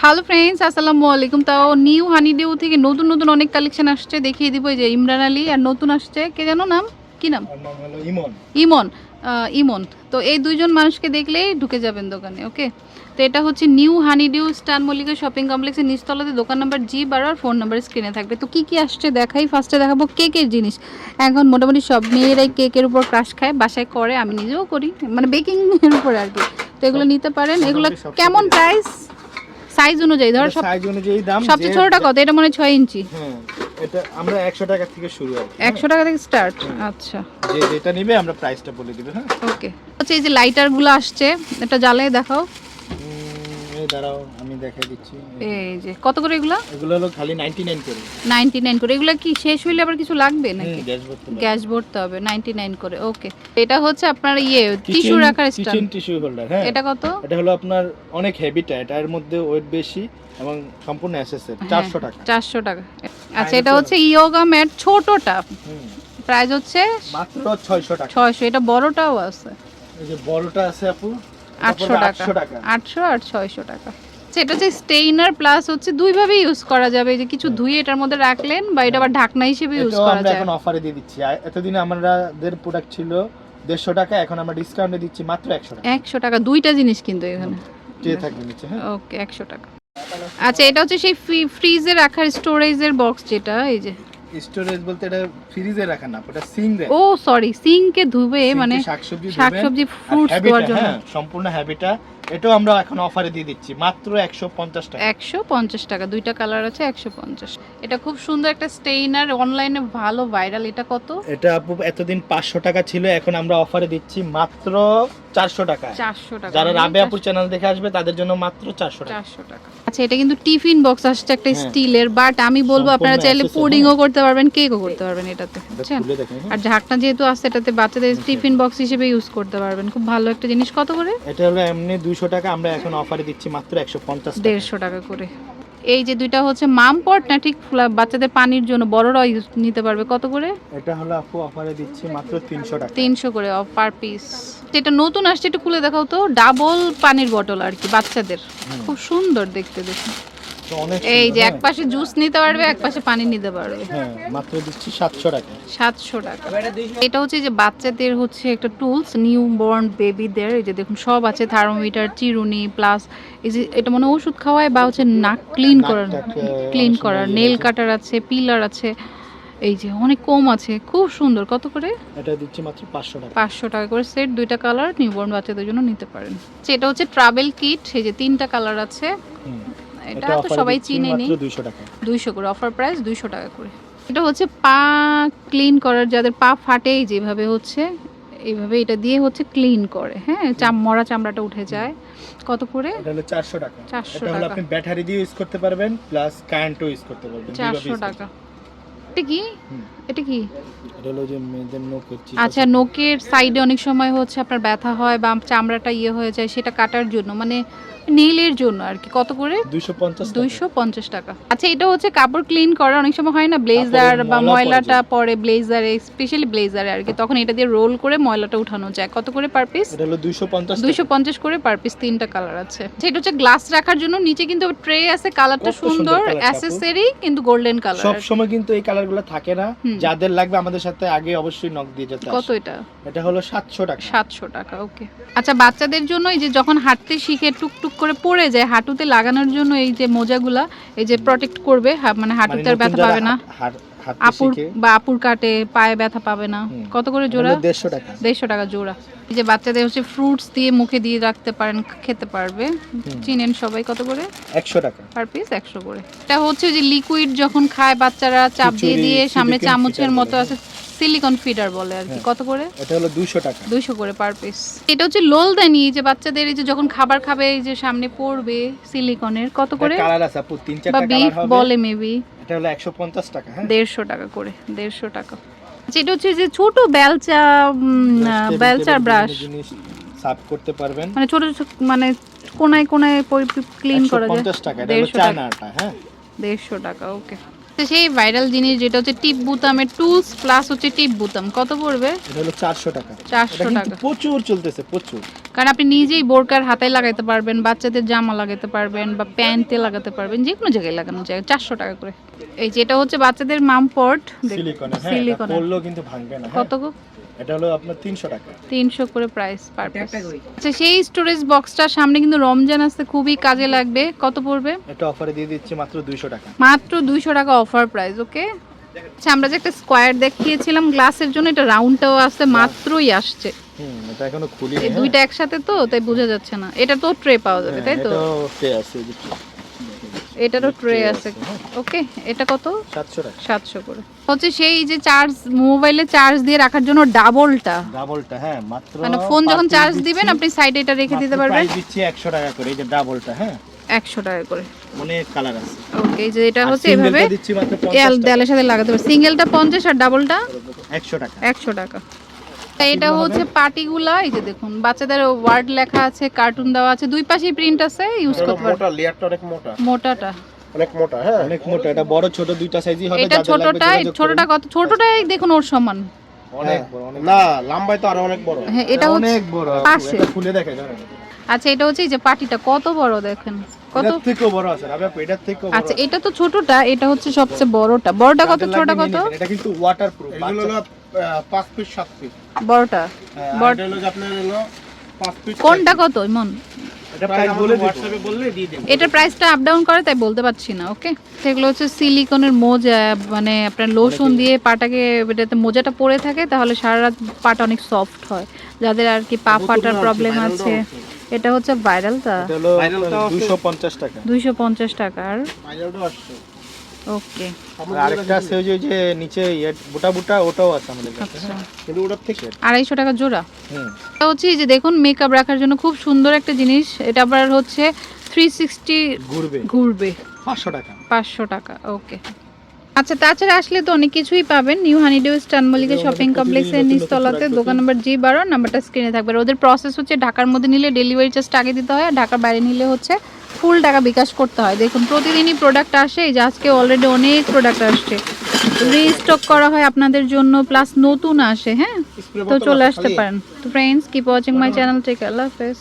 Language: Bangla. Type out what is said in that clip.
হ্যালো ফ্রেন্ডস আসসালামু আলাইকুম। তাও নিউ হানি ডিউ থেকে নতুন নতুন অনেক কালেকশন আসছে। দেখিয়ে দিব এই যে ইমরান আলী আর নতুন আসছে। কে জানো নাম? কি নাম? ইমন। ইমন। ইমন। তো এই দুইজন মানুষকে দেখলেই ঢুকে যাবেন দোকানে ওকে তো এটা হচ্ছে new honey dew star Mallika shopping কমপ্লেক্সের নিচতলাতে। দোকান নাম্বার জি বারো আর ফোন নাম্বার স্ক্রিনে থাকবে। তো কি কি আসছে দেখাই? ফার্স্টে দেখাবো কেকের জিনিস। এখন মোটামুটি সব মেয়েরাই কেকের উপর ক্রাশ খায় বাসায় করে আমি নিজেও করি। মানে বেকিং এর উপরে আর কি। তো এগুলো নিতে পারেন। এগুলো কেমন প্রাইস সাইজ অনুযায়ী ধর সব সাইজ অনুযায়ী দাম সবচেয়ে ছোটটা কত? এটা মনে হয় ছয় ইঞ্চি। হ্যাঁ এটা আমরা একশো টাকা থেকে শুরু আর কি, হ্যাঁ। একশো টাকা থেকে স্টার্ট আচ্ছা। যে যেটা নিবে আমরা প্রাইসটা বলে দিব হ্যাঁ। ওকে আচ্ছা এই যে লাইটারগুলো আসছে এটা জ্বালিয়ে দেখাও। এই দাঁড়াও আমি দেখাই দিচ্ছি। এই যে কত করে এগুলো? এগুলো হলো খালি 99 করে। নাইনটি নাইন করে। এগুলো কি শেষ হইলে আবার কিছু লাগবে নাকি? গ্যাস ভরতে গ্যাস ভরতে হবে নাইনটি নাইন করে ওকে এটা হচ্ছে আপনার ইয়ে টিস্যু রাখার স্ট্যান্ড kitchen tissue holder, হ্যাঁ। এটা কত? এটা হলো আপনার অনেক হেভিটা এটার মধ্যে ওয়েট বেশি এবং সম্পূর্ণ এসএসএর হ্যাঁ। 400 টাকা। টাকা। আচ্ছা এটা হচ্ছে- ইয়োগা ম্যাট ছোটটা। প্রাইস হচ্ছে মাত্র 600 টাকা। ছয়শো এটা বড়টাও আছে। এই যে বড়টা আছে আপু আটশো টাকা। আটশো আর ছয়শো টাকা। আচ্ছা, এটা হচ্ছে স্টেইনার প্লাস হচ্ছে দুইভাবে ইউজ করা যাবে। যে কিছু ধুয়ে এটার মধ্যে রাখলেন বা এটা আবার ঢাকনা হিসেবে ইউজ করা যায়। এখন অফারে দিয়ে দিচ্ছি। এতদিন আমাদের প্রোডাক্ট ছিল দেড়শো টাকা এখন আমরা ডিসকাউন্টে দিচ্ছি মাত্র একশো টাকা। একশো টাকা দুইটা জিনিস কিন্তু এখানে। থাকবে নিচে হ্যাঁ। ওকে একশো টাকা। আচ্ছা এটা হচ্ছে সেই ফ্রিজে রাখার স্টোরেজের বক্স যেটা এই যে। স্টোরেজ বলতে এটা ফ্রিজে রাখা না ওটা সিং দেয় ও সরি সিঙ্কে ধুবে মানে শাকসবজি শাকসবজি ফ্রুটস দেওয়ার জন্য। হ্যাঁ সম্পূর্ণ হ্যাবিটা এটাও আমরা এখন অফারে দিয়ে দিচ্ছি মাত্র একশো পঞ্চাশ টাকা। একশো পঞ্চাশ টাকা দুইটা কালার আছে একশো পঞ্চাশ। এটা খুব সুন্দর একটা স্টেইনার অনলাইনে ভালো ভাইরাল এটা কত? এটা আপু এতদিন পাঁচশো টাকা ছিল এখন আমরা অফারে দিচ্ছি মাত্র চারশো টাকা চারশো টাকা। যারা রাবে আপুর চ্যানেল দেখে আসবে তাদের জন্য মাত্র চারশো টাকা। চারশো টাকা। আচ্ছা এটা কিন্তু টিফিন বক্স আসছে একটা হ্যাঁ। স্টিলের বাট আমি বলব আপনারা চাইলে পুডিংও করতে পারবেন কেকও করতে পারবেন এটাতে বুঝছেন। আর ঢাকনা যেহেতু আছে এটাতে বাচ্চাদের টিফিন বক্স হিসেবে ইউজ করতে পারবেন। খুব ভালো একটা জিনিস। কত করে? এটা হলো এমনি দুশো টাকা আমরা এখন অফারে দিচ্ছি মাত্র একশো পঞ্চাশ দেড়শো টাকা করে। এই যে দুইটা হচ্ছে মাম পট না ঠিক বাচ্চাদের পানির জন্য? বড়রা ইউজ নিতে পারবে। কত করে? এটা হলো আপু অফারে দিচ্ছি মাত্র তিনশো টাকা। তিনশো করে পার পিস এটা নতুন আসছে একটু খুলে দেখাও তো। ডাবল পানির বটল আর কি বাচ্চাদের। খুব সুন্দর দেখতে দেখুন। এই যে হ্যাঁ। এক পাশে জুস নিতে পারবে এক পাশে পানি নিতে পারবে। হ্যাঁ মাত্র দিচ্ছি সাতশো টাকা। সাতশো টাকা। এটা হচ্ছে যে বাচ্চাদের হচ্ছে একটা টুলস নিউ বর্ন বেবিদের এই যে দেখুন সব আছে থার্মোমিটার চিরুনি প্লাস এই যে এটা মনে ওষুধ খাওয়ায় বা হচ্ছে নাক ক্লিন করার ক্লিন করার। নেল কাটার আছে পিলার আছে। এই যে অনেক কম আছে খুব সুন্দর। কত করে? এটা দিচ্ছি মাত্র পাঁচশো টাকা। পাঁচশো টাকা করে সেট দুইটা কালার নিউবর্ন বাচ্চাদের জন্য নিতে পারেন। আচ্ছা, এটা হচ্ছে ট্রাভেল কিট এই যে তিনটা কালার আছে। এটা তো সবাই চিনে নি দুইশো করে অফার প্রাইস দুইশো টাকা করে। এটা হচ্ছে পা ক্লিন করার যাদের পা ফাটে যেভাবে হচ্ছে এইভাবে এটা দিয়ে হচ্ছে ক্লিন করে। হ্যাঁ চাম মরা চামড়াটা উঠে যায়। কত করে? এটা হলো চারশো টাকা। 400 এটা হলো টাকা। আপনি ব্যাটারি দিয়ে ইউজ করতে পারবেন প্লাস কারেন্টও ইউজ করতে পারবেন দুইভাবে চারশো use করতে টাকা। এটা কি। এটা কি? আচ্ছা নোকের সাইডে অনেক সময় হচ্ছে আপনার ব্যথা হয় বা চামড়াটা ইয়ে হয়ে যায় সেটা কাটার জন্য মানে নেইলের জন্য আর কি। কত করে? দুইশো পঞ্চাশ টাকা। আচ্ছা এটা হচ্ছে কাপড় ক্লিন করা অনেক সময় হয় না ব্লেজার বা ময়লাটা পরে ব্লেজারে স্পেশালি ব্লেজারে আর কি। তখন এটা দিয়ে রোল করে ময়লাটা উঠানো যায়। কত করে পার পিস দুইশো পঞ্চাশ করে পার পিস তিনটা কালার আছে। সেটা হচ্ছে গ্লাস রাখার জন্য নিচে কিন্তু ট্রে আছে কালারটা সুন্দর। অ্যাসেসরি কিন্তু গোল্ডেন কালার সব সময় কিন্তু এই কালারগুলো থাকে না যাদের লাগবে আমাদের সাথে আগে অবশ্যই নক দিয়ে যেতে কত এটা? এটা হলো সাতশো টাকা। সাতশো টাকা ওকে আচ্ছা বাচ্চাদের জন্য এই যে যখন হাঁটতে শিখে টুকটুক করে পড়ে যায় হাঁটুতে লাগানোর জন্য এই যে মোজাগুলা এই যে প্রোটেক্ট করবে মানে মানে হাঁটুতে ব্যথা পাবে না? আপুর বা আপুর কাটে পায়ে ব্যথা পাবে না। কত করে জোড়া? দেড়শো টাকা। দেড়শো টাকা জোড়া। এই যে বাচ্চাদের হচ্ছে ফ্রুটস দিয়ে মুখে দিয়ে রাখতে পারেন খেতে পারবে। চিনেন সবাই কত করে? একশো টাকা। পার পিস একশো করে। এটা হচ্ছে যে লিকুইড যখন খায় বাচ্চারা চাপ দিয়ে দিয়ে সামনে চামচের মতো আছে সিলিকন ফিডার বলে আর কি। হ্যাঁ। কত করে? এটা হলো দুইশো টাকা। দুইশো করে পার পিস এটা হচ্ছে লোলদানি এই যে বাচ্চাদের এই যে যখন খাবার খাবে এই যে সামনে পড়বে সিলিকনের কত করে? কালার আছে আপু তিন বা চারটা বিফ কালার হবে। বলে মেবি এটা হলো একশো পঞ্চাশ টাকা হ্যাঁ? দেড়শো টাকা করে দেড়শো টাকা। আচ্ছা, এটা হচ্ছে যে ছোট বেলচা ব্রাশ সার্ভ করতে পারবেন। মানে ছোট মানে কোনায় কোনায় ক্লিন করা যায়। পঞ্চাশ টাকা এটা হলো চায়নাটা হ্যাঁ? দেড়শো টাকা ওকে। তো সেই ভাইরাল জিনিস যেটা হচ্ছে টিপ বুতামের টুলস প্লাস হচ্ছে টিপ বুতাম কত পড়বে? এটা হলো চারশো টাকা। 400 টাকা। প্রচুর চলতেছে প্রচুর। কারণ আপনি নিজেই বোরকার হাতায় লাগাতে পারবেন বাচ্চাদের জামা লাগাতে পারবেন বা প্যান্টে লাগাতে পারবেন যে কোনো জায়গায় লাগানো যায় চারশো টাকা করে। এই যেটা হচ্ছে বাচ্চাদের মাম পট সিলিকনে হ্যাঁ এটা কিন্তু ভাঙবে না হ্যাঁ। কত গো? এটা হলো আপনার তিনশো টাকা। তিনশো করে প্রাইস পার আচ্ছা সেই স্টোরেজ বক্সটার সামনে কিন্তু রমজান আসতে খুবই কাজে লাগবে। কত পড়বে? এটা অফারে দিয়ে দিচ্ছি মাত্র দুইশো টাকা। মাত্র দুইশো টাকা অফার প্রাইস ওকে আচ্ছা আমরা যে একটা স্কোয়ার দেখিয়েছিলাম গ্লাসের জন্য এটা রাউন্ডটাও আসছে মাত্রই আসছে। এটা এখনও খুলি এই দুইটা একসাথে তো তাই বোঝা যাচ্ছে না। এটা তো ট্রে পাওয়া যাবে তাই তো? আছে। এটারও ট্রে আছে আছে, হ্যাঁ। ওকে এটা কত? সাতশো টাকা। সাতশো করে। হচ্ছে সেই যে চার্জ মোবাইলে চার্জ দিয়ে রাখার জন্য ডাবলটা ডাবলটা হ্যাঁ মাত্র মানে ফোন যখন চার্জ দিবেন আপনি সাইডে এটা রেখে দিতে পারবেন। দিচ্ছি একশো টাকা করে এই যে ডাবলটা হ্যাঁ? একশো টাকা করে। অনেক কালার আছে। ওকে এই যে এটা হচ্ছে এভাবে দিচ্ছি মাত্র 50 দেয়ালের সাথে লাগাতে পারবেন। সিঙ্গেলটা পঞ্চাশ আর ডাবলটা একশো টাকা। একশো টাকা। এটা হচ্ছে পাটিগুলা এই যে দেখুন বাচ্চাদের ওয়ার্ড লেখা আছে কার্টুন দেওয়া আছে দুই পাশেই প্রিন্ট আছে ইউজ করতে পারবেন মোটা লেয়ারটা অনেক মোটা। মোটাটা। অনেক মোটা হ্যাঁ। অনেক মোটা এটা বড় ছোট দুইটা সাইজই হবে এটা ছোটটা ছোটটা। কত? ছোটটাই দেখুন ওর সমান। অনেক হ্যাঁ, বড়, না লম্বায় তো আরও অনেক বড়। হ্যাঁ এটা হচ্ছে অনেক বড় পাশে। এটা খুলে দেখে জানেন আচ্ছা এটা হচ্ছে এই যে পাটিটা কত বড় দেখেন? কত? থেকেও বড় আছে রাবে আপু এটার থেকেও বড় আচ্ছা এটা তো ছোটটা এটা হচ্ছে সবচেয়ে বড়টা। বড়টা কত ছোটটা কত? এটা কিন্তু ওয়াটারপ্রুফ এগুলো পাঁচ পিস সাত পিস বড়টা? বড়- হলো আপনার হলো পাঁচ পিস কোনটা কত ইমন? এটা প্রাইস বলে হোয়াটসঅ্যাপে বললে দিয়ে দেবো। এটার প্রাইসটা আপ ডাউন করে তাই বলতে পারছি না ওকে সেগুলো হচ্ছে সিলিকনের মোজা মানে আপনার লোশন দিয়ে পাটাকে এটাতে মোজাটা পরে থাকে তাহলে সারা রাত পাটা অনেক সফট হয়। যাদের আর কি পা ফাটার প্রবলেম আছে। এটা হচ্ছে ভাইরালটা এটা হলো Viral টাও 250 টাকা। দুইশো পঞ্চাশ টাকার ফাইনালটাও আসছে। ওকে। আরেকটা আছে ওই যে যে নিচে ইয়ে বুটা বুটা ওটাও আছে আমাদের কাছে। আচ্ছা। কিন্তু ওটার থেকে আড়াইশো টাকা জোড়া। হুম। এটা হচ্ছে যে দেখুন মেকআপ রাখার জন্য খুব সুন্দর একটা জিনিস। এটা আবার হচ্ছে থ্রি সিক্সটি ঘুরবে। ঘুরবে। 500 টাকা। পাঁচশো টাকা ওকে। আচ্ছা তাছাড়া আসলে তো অনেক কিছুই পাবেন। নিউ হানিডিউ স্টান মল্লিকা শপিং কমপ্লেক্সের নিচতলাতে দোকান নম্বর জি বারো নাম্বারটা স্ক্রিনে থাকবে। ওদের প্রসেস হচ্ছে ঢাকার মধ্যে নিলে ডেলিভারি চার্জটা আগে দিতে হয় আর ঢাকার বাইরে নিলে হচ্ছে ফুল টাকা বিকাশ করতে হয়। দেখুন প্রতিদিনই প্রোডাক্ট আসে এই যে আজকে অলরেডি অনেক প্রোডাক্ট আসছে। রিস্টক করা হয় আপনাদের জন্য প্লাস নতুন আসে হ্যাঁ? তো চলে আসতে পারেন। তো friends keep watching my channel take আল্লাহ হাফেজ।